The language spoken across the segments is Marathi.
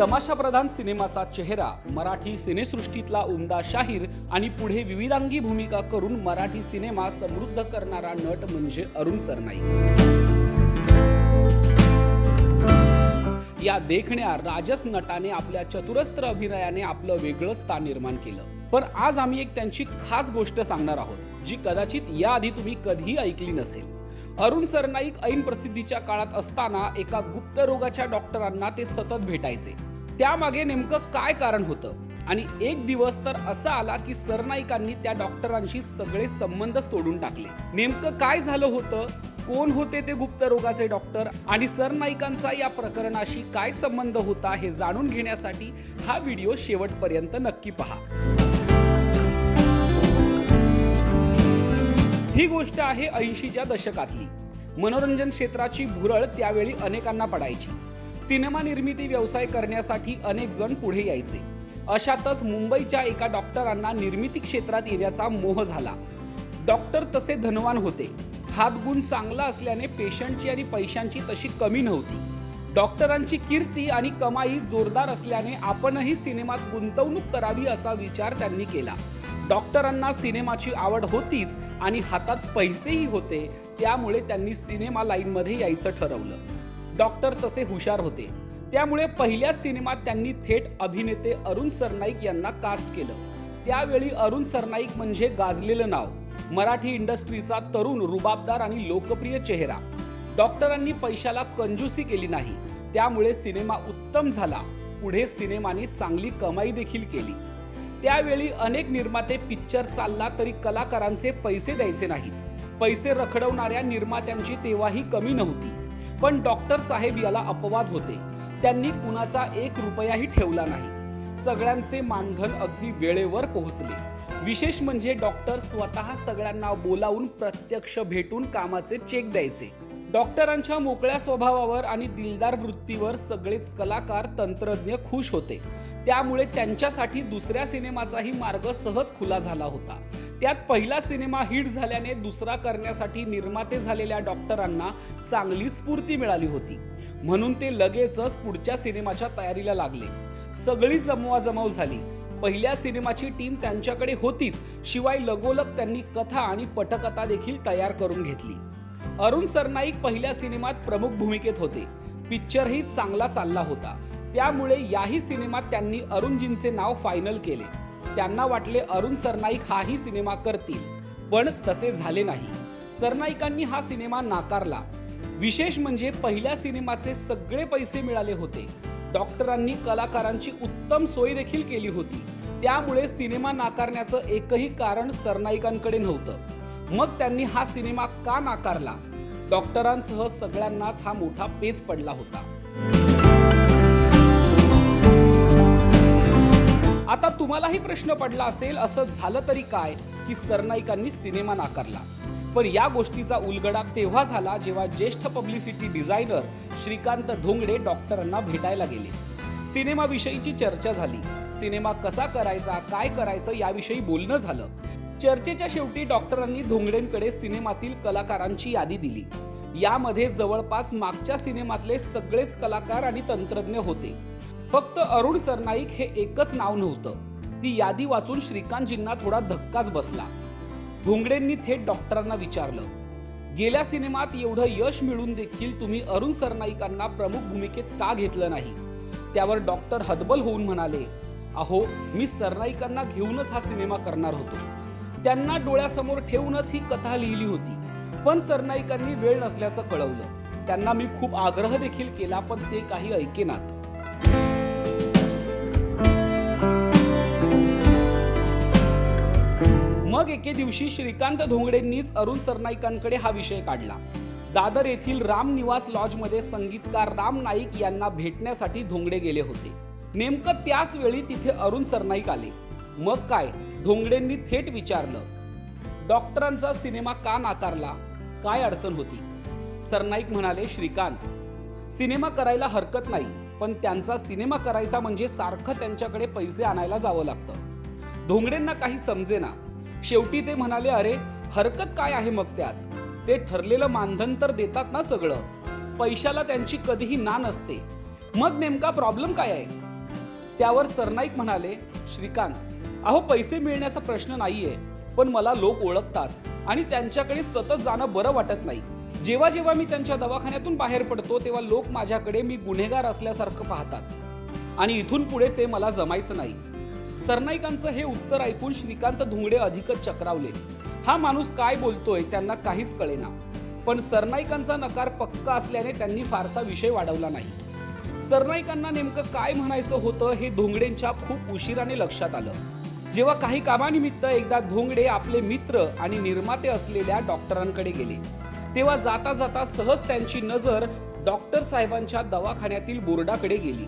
तमाशाप्रधान सिनेमाचा चेहरा मराठी सिनेसृष्टीतला उमदा शाहीर आणि पुढे विविधांगी भूमिका करून मराठी सिनेमा समृद्ध करणारा नट म्हणजे अरुण सरनाईक. या देखण्या राजस नटाने आपल्या चतुरस्त्र अभिनयाने आपलं वेगळं स्थान निर्माण केलं. पण आज आम्ही एक त्यांची खास गोष्ट सांगणार आहोत जी कदाचित याआधी तुम्ही कधीही ऐकली नसेल. अरुण सरनाईक ऐन प्रसिद्धीच्या काळात असताना एका गुप्त रोगाच्या डॉक्टरांना ते सतत भेटायचे. त्यामागे नेमकं काय कारण होतं? आणि एक दिवस तर असा आला की सरनाईकांनी त्या डॉक्टरांशी सगळे संबंधच तोडून टाकले. नेमकं काय झालं होतं? कोण होते ते गुप्त रोगाचे डॉक्टर? आणि सरनाईकांचा या प्रकरणाशी काय संबंध होता हे जाणून घेण्यासाठी हा व्हिडिओ शेवटपर्यंत नक्की पहा. ही गोष्ट आहे ऐंशीच्या दशकातली. मनोरंजन क्षेत्राची भुरळ त्यावेळी अनेकांना पडायची. सिनेमा निर्मिती व्यवसाय करण्यासाठी अनेक जण पुढे यायचे. अशातच मुंबईच्या एका डॉक्टरांना निर्मिती क्षेत्रात येण्याचा मोह झाला. डॉक्टर तसे धनवान होते. हातगुण चांगला असल्याने पेशंटची आणि पैशांची तशी कमी नव्हती. डॉक्टरांची कीर्ती आणि कमाई जोरदार असल्याने आपणही सिनेमात गुंतवणूक करावी असा विचार त्यांनी केला. डॉक्टरांना सिनेमाची आवड होतीच आणि हातात पैसेही होते त्यामुळे त्यांनी सिनेमा लाईनमध्ये यायचं ठरवलं. डॉक्टर तसे हुशार होते. त्यामुळे पहिल्याच सिनेमात त्यांनी थेट अभिनेते अरुण सरनाईक यांना कास्ट केलं. त्यावेळी अरुण सरनाईक म्हणजे गाजलेलं नाव. मराठी इंडस्ट्रीचा तरुण रुबाबदार आणि लोकप्रिय चेहरा. डॉक्टरांनी पैशाला कंजूसी केली नाही. त्यामुळे सिनेमा उत्तम झाला. पुढे सिनेमाने चांगली कमाई देखील केली. त्यावेळी अनेक निर्माते पिक्चर चालला तरी कलाकारांचे पैसे द्यायचे नाहीत. पैसे रखडवणाऱ्या निर्मात्यांची तेव्हाही कमी नव्हती. पण डॉक्टर साहेब याला अपवाद होते. त्यांनी कुणाचा एक रुपयाही ठेवला नाही. सगळ्यांचे मानधन अगदी वेळेवर पोहोचले. विशेष म्हणजे डॉक्टर स्वतः सगळ्यांना बोलावून प्रत्यक्ष भेटून कामाचे चेक द्यायचे. डॉक्टरांच्या मोकळ्या स्वभावावर आणि दिलदार वृत्तीवर सगळेच कलाकार तंत्रज्ञ खुश होते. त्यामुळे त्यांच्यासाठी दुसऱ्या सिनेमाचाही मार्ग सहज खुला झाला होता. त्यात पहिला सिनेमा हिट झाल्याने दुसरा करण्यासाठी निर्माते झालेल्या डॉक्टरांना चांगली स्फूर्ती मिळाली होती. म्हणून ते लगेचच पुढच्या सिनेमाच्या तयारीला लागले. सगळी जमवाजमव झाली. पहिल्या सिनेमाची टीम त्यांच्याकडे होतीच शिवाय लगोलग त्यांनी कथा आणि पटकथा देखील तयार करून घेतली. अरुण सरनाईक पहिल्या सिनेमात प्रमुख भूमिकेत होते. पिक्चरही चांगला चालला होता. त्यामुळे याही सिनेमात त्यांनी अरुणजींचे नाव फायनल केले. त्यांना वाटले अरुण सरनाईक हाही सिनेमा करतील. पण तसे झाले नाही. सरनाईकांनी हा सिनेमा नाकारला. विशेष म्हणजे पहिल्या सिनेमाचे सगळे पैसे मिळाले होते. डॉक्टरांनी कलाकारांची उत्तम सोय देखील केली होती. त्यामुळे सिनेमा नाकारण्याचं एकही कारण सरनाईकांकडे नव्हतं. मग त्यांनी हा सिनेमा का नाकारला? डॉक्टरांसह सगळ्यांनाच हा मोठा पेच पडला होता. आता तुम्हालाही प्रश्न पडला असेल असं झालं तरी काय की सरनाईकांनी सिनेमा नाकारला? पण या गोष्टीचा उलगडा तेव्हा झाला जेव्हा ज्येष्ठ पब्लिसिटी डिझायनर श्रीकांत धोंगडे डॉक्टरांना भेटायला गेले. सिनेमाविषयीची चर्चा झाली. सिनेमा कसा करायचा काय करायचं याविषयी बोलणं झालं. चर्चेच्या शेवटी डॉक्टरांनी धोंगडेंकडे सिनेमातील कलाकारांची यादी दिली. यामध्ये जवळपास मागच्या सिनेमातले सगळेच कलाकार आणि तंत्रज्ञ होते. फक्त अरुण सरनाईक हे एकच नाव नव्हतं. ती यादी वाचून श्रीकांतजींना थोडा धक्काच बसला. धोंगडेंनी थेट डॉक्टरांना विचारलं गेल्या सिनेमात एवढं यश मिळून देखील तुम्ही अरुण सरनाईकांना प्रमुख भूमिकेत का घेतलं नाही? त्यावर डॉक्टर हतबल होऊन म्हणाले अहो मी सरनाईकांना घेऊनच हा सिनेमा करणार होतो. त्यांना डोळ्यासमोर ठेवूनच ही कथा लिहिली होती. पण सरनाईकांनी वेळ नसल्याचं कळवलं. त्यांना मी खूप आग्रह देखील केला पण ते काही ऐकेनात मग एके दिवशी श्रीकांत धोंगडेंनीच अरुण सरनाईकांकडे हा विषय काढला. दादर येथील राम निवास लॉजमध्ये संगीतकार राम नाईक यांना भेटण्यासाठी धोंगडे गेले होते. नेमकं त्याच वेळी तिथे अरुण सरनाईक आले. मग काय? धोंगडेंनी थेट विचारलं डॉक्टरांचा सिनेमा का नाकारला? काय अडचण होती? सरनाईक म्हणाले श्रीकांत सिनेमा करायला हरकत नाही पण त्यांचा सिनेमा करायचा म्हणजे सारखं त्यांच्याकडे पैसे आणायला जावं लागतं. ढोंगडेंना काही समजेना. शेवटी ते म्हणाले अरे हरकत काय आहे मग त्यात? ते ठरलेलं मानधन तर देतात ना सगळं. पैशाला त्यांची कधीही ना नसते. मग नेमका प्रॉब्लेम काय आहे? त्यावर सरनाईक म्हणाले श्रीकांत अहो पैसे मिळण्याचा प्रश्न नाहीये पण मला लोक ओळखतात आणि त्यांच्याकडे सतत जाणं बरं वाटत नाही. जेव्हा जेव्हा मी त्यांच्या दवाखान्यातून बाहेर पडतो तेव्हा लोक माझ्याकडे मी गुन्हेगार असल्यासारखं पाहतात. आणि इथून पुढे ते मला जमायचं नाही. सरनाईकांचं हे उत्तर ऐकून श्रीकांत धुंगडे अधिकच चक्रावले. हा माणूस काय बोलतोय त्यांना काहीच कळेना. पण सरनाईकांचा नकार पक्का असल्याने त्यांनी फारसा विषय वाढवला नाही. सरनाईकांना नेमकं काय म्हणायचं होतं हे धोंगडेंच्या खूप उशिराने लक्षात आलं. जेव्हा काही कामानिमित्त एकदा धोंगडे आपले मित्र आणि निर्माते असलेल्या डॉक्टरांकडे गेले तेव्हा जाता जाता सहज त्यांची नजर डॉक्टर साहेबांच्या दवाखान्यातील बोर्डाकडे गेली.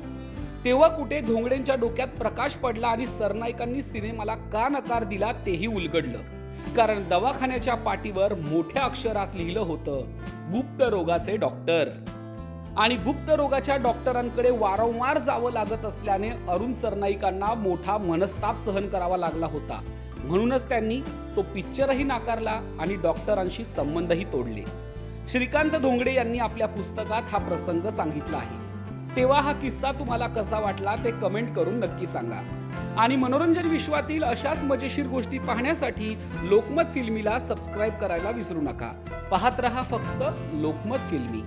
तेव्हा कुठे धोंगडेंच्या डोक्यात प्रकाश पडला आणि सरनाईकांनी सिनेमाला का नकार दिला तेही उलगडलं. कारण दवाखान्याच्या पाठीवर मोठ्या अक्षरात लिहिलं होतं गुप्त रोगाचे डॉक्टर. आणि गुप्त रोगाच्या डॉक्टरांकडे वारंवार जावं लागत असल्याने अरुण सरनाईकांना मोठा मनस्ताप सहन करावा लागला होता. म्हणूनच त्यांनी तो पिक्चरही नाकारला आणि डॉक्टरांशी संबंधही तोडले. श्रीकांत धोंगडे यांनी आपल्या पुस्तकात हा प्रसंग सांगितला आहे. तेव्हा हा किस्सा तुम्हाला कसा वाटला ते कमेंट करून नक्की सांगा. आणि मनोरंजन विश्वातील अशाच मजेशीर गोष्टी पाहण्यासाठी लोकमत फिल्मीला सबस्क्राईब करायला विसरू नका. पाहत रहा फक्त लोकमत फिल्मी.